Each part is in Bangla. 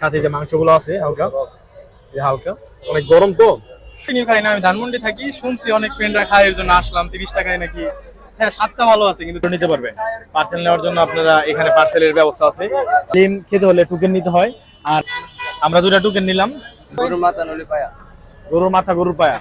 সাথে যে মাংসগুলো আছে হালকা। এই হালকা। অনেক গরম তো। চিনি খাই না আমি ধানমন্ডি থাকি শুনছি অনেক ফ্রেন্ডরা খায় এর জন্য আসলাম তিরিশ টাকায় নাকি। হ্যাঁ স্বাদটা ভালো আছে কিন্তু নিতে পারবেন পার্সেল নেওয়ার জন্য আপনারা এখানে পার্সেলের ব্যবস্থা আছে। ডিম খেতে হলে টোকেন নিতে হয়। আর আমরা দুটা টুকেন নিলাম। গরু মাথা নলি পায়া। গরুর মাথা গরুর পায়া।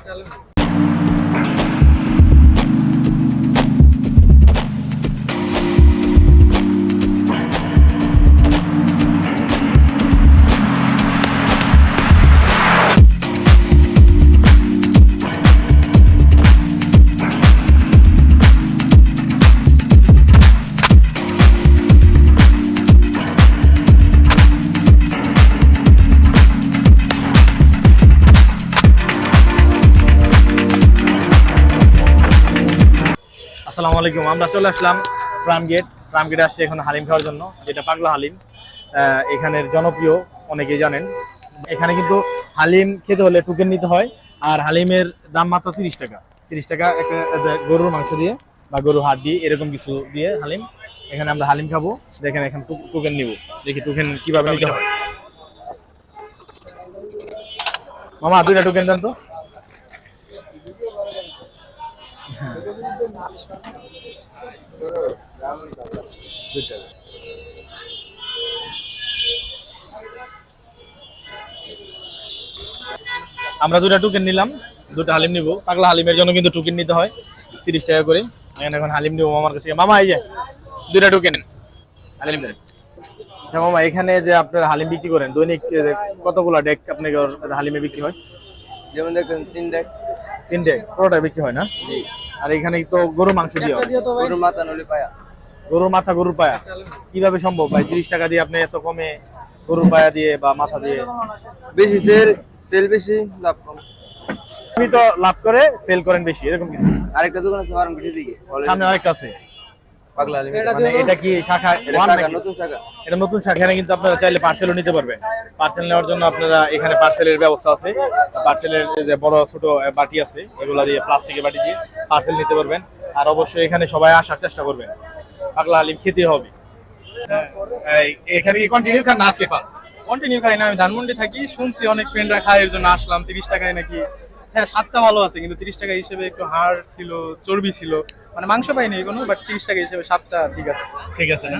আসসালামু আলাইকুম। আমরা চলে আসলাম ফ্রাম গেট ফ্রাম গেটে আসছি এখন হালিম খাওয়ার জন্য, যেটা পাগলা হালিম। এখানের জনপ্রিয়, অনেকেই জানেন। এখানে কিন্তু হালিম খেতে হলে টোকেন নিতে হয়, আর হালিমের দাম মাত্র তিরিশ টাকা। তিরিশ টাকা একটা গরুর মাংস দিয়ে বা গরুর হাড় দিয়ে এরকম কিছু দিয়ে হালিম। এখানে আমরা হালিম খাব। দেখেন এখানে টোকেন নিব। দেখি টোকেন কীভাবে নিতে হয়। মামা, দুইটা টুকেন দেন তো। আমরা দুটা টুকেন নিলাম দুটা হালিম নিব। পাগলা হালিমের জন্য কিন্তু টোকেন নিতে হয় তিরিশ টাকা করে। এখানে এখন হালিম নিব মামার কাছে। মামা এই যে দুটা টোকেন। হালিম আচ্ছা মামা এখানে যে আপনার হালিম বিক্রি করেন দৈনিক কতগুলা ডেক আপনার হালিমে বিক্রি হয়? যেমন দেখেন তিন ডেক। তিন ডেক পুরোটা বিক্রি হয় না? আর এখানে তো গরু মাংস দিয়ে হয় গরু মাথা নলি পায়া। গরুর মাথা গরুর পায়া। কীভাবে সম্ভব ভাই? তিরিশ টাকা দিয়ে আপনি এত কমে গরুর পায়া দিয়ে বা মাথা দিয়ে? বেশি সেল সেল বেশি লাভ কম। আপনি তো লাভ করে সেল করেন বেশি এরকম কিছু। আরেকটা দোকান আছে দিকে। সামনে আরেকটা আছে। মানে এটা কি শাখা? এটা one শাখা, নাকি? নতুন শাখা। এটা নতুন শাখা এখানে কিন্তু আপনারা চাইলে পার্সেলও নিতে পারবেন। পার্সেল নেওয়ার জন্য আপনারা এখানে পার্সেলের ব্যবস্থা আছে। পার্সেলের যে বড় ছোট বাটি আছে এগুলা দিয়ে প্লাস্টিকের বাটি দিয়ে পার্সেল নিতে পারবেন। আর অবশ্যই এখানে সবাই আসার চেষ্টা করবেন। পাগলা হালিম খেতে হবে। এই- এখানে কি কন্টিনিউ খান না আজকে ফার্স্ট? কন্টিনিউ খাই না আমি ধানমন্ডি থাকি শুনছি অনেক ফ্রেন্ডরা খায় এর জন্য আসলাম তিরিশ টাকায় নাকি হ্যাঁ স্বাদটা ভালো আছে কিন্তু তিরিশ টাকা হিসেবে একটু হাড় ছিল চর্বি ছিল। মানে মাংস পাইনি কোনো বাট তিরিশ টাকা হিসেবে স্বাদটা ঠিক আছে। ঠিক আছে না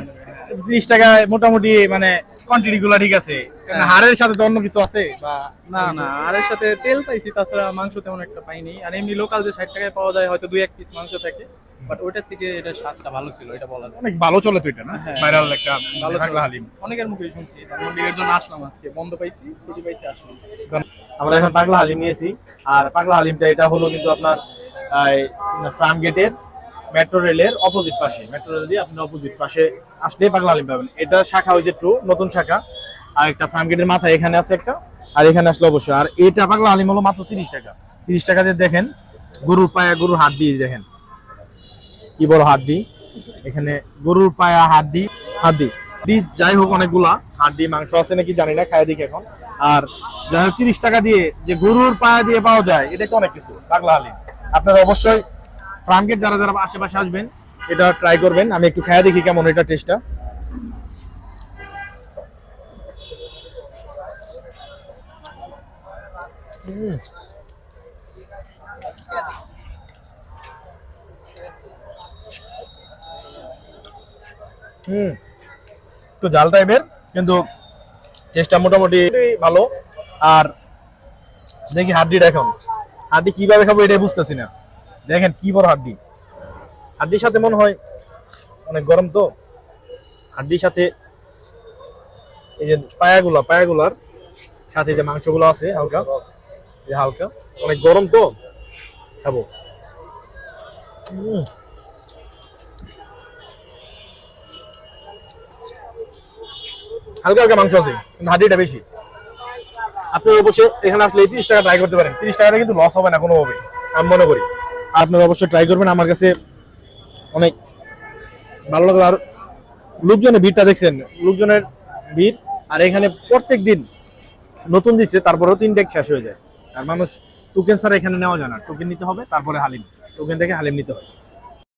ত্রিশ টাকায় মোটামুটি মানে কোয়ান্টিটি গুলা ঠিক আছে। হাড়ের সাথে তো অন্য কিছু আছে বা না না এর সাথে তেল পাইছি তাছাড়া মাংস তেমন একটা পাইনি আর এমনি লোকাল যে ষাট টাকায় পাওয়া যায় হয়তো দুই এক পিস মাংস থাকে। বাট ওইটার থেকে এটা স্বাদটা ভালো ছিল এটা বলা যায়। অনেক ভালো চলে তো এটা না? ভাইরাল একটা ভালো ছিল। হালিম। অনেকের মুখে শুনছি এর জন্য আসলাম আজকে। বন্ধ পাইছি ছুটি পাইছি আসলাম। আমরা এখন পাগলা হালিম নিয়েছি। আর পাগলা হালিমটা এটা হলো কিন্তু আপনার ফার্ম গেটের মেট্রো রেলের অপোজিট পাশে। মেট্রো রেল দিয়ে আপনি অপোজিট পাশে আসলে পাগলা হালিম পাবেন। এটা শাখা হয়েছে ট্রু নতুন শাখা। আর একটা ফার্ম গেটের মাথায় এখানে আছে একটা। আর এখানে আসলে অবশ্যই। আর এটা পাগলা হালিম হলো মাত্র তিরিশ টাকা। তিরিশ টাকা দিয়ে দেখেন, গরুর পায়া, গরুর হাত দিয়ে দেখেন। কি বড় হাড্ডি। এখানে গরুর পায়া, হাড্ডি হাড্ডি। দি যাই হোক অনেকগুলা। হাড্ডি, মাংস আছে নাকি জানি না, খাই দেখি এখন। আর যাই তিরিশ টাকা দিয়ে যে গরুর পায়া দিয়ে পাওয়া যায় এটা তো অনেক কিছু। পাগলা হালিম আপনারা অবশ্যই ফ্রামগেট যারা যারা আশেপাশে আসবেন, এটা ট্রাই করবেন। আমি একটু খায়া দেখি কেমন এটা টেস্টটা হুম। একটু জাল টাইপের কিন্তু টেস্টটা মোটামুটি ভালো। আর দেখি হাড্ডিটা এখন। হাড্ডি কীভাবে খাব এটাই বুঝতেছি না। দেখেন কি বড় হাড্ডি। হাড্ডির সাথে মনে হয় অনেক গরম তো। হাড্ডির সাথে এই যে পায়াগুলা, পায়াগুলার সাথে যে মাংসগুলো আছে হালকা হালকা। অনেক গরম তো। খাব। হালকা হালকা মাংস আছে, কিন্তু হাড্ডিটা বেশি। আপনি অবশ্যই এখানে আসলে তিরিশ টাকা ট্রাই করতে পারেন। তিরিশ টাকাটা কিন্তু লস হবে না কোনোভাবে আমি মনে করি। আপনারা অবশ্যই ট্রাই করবেন। আমার কাছে অনেক ভালো লাগল। আর লোকজনের ভিড়টা দেখছেন, লোকজনের ভিড়। আর এখানে প্রত্যেক দিন নতুন দিচ্ছে, তারপরেও তিন ডেক শেষ হয়ে যায়। আর মানুষ টোকেন ছাড়া এখানে নেওয়া যায় না। টোকেন নিতে হবে, তারপরে হালিম টোকেন থেকে হালিম নিতে হয়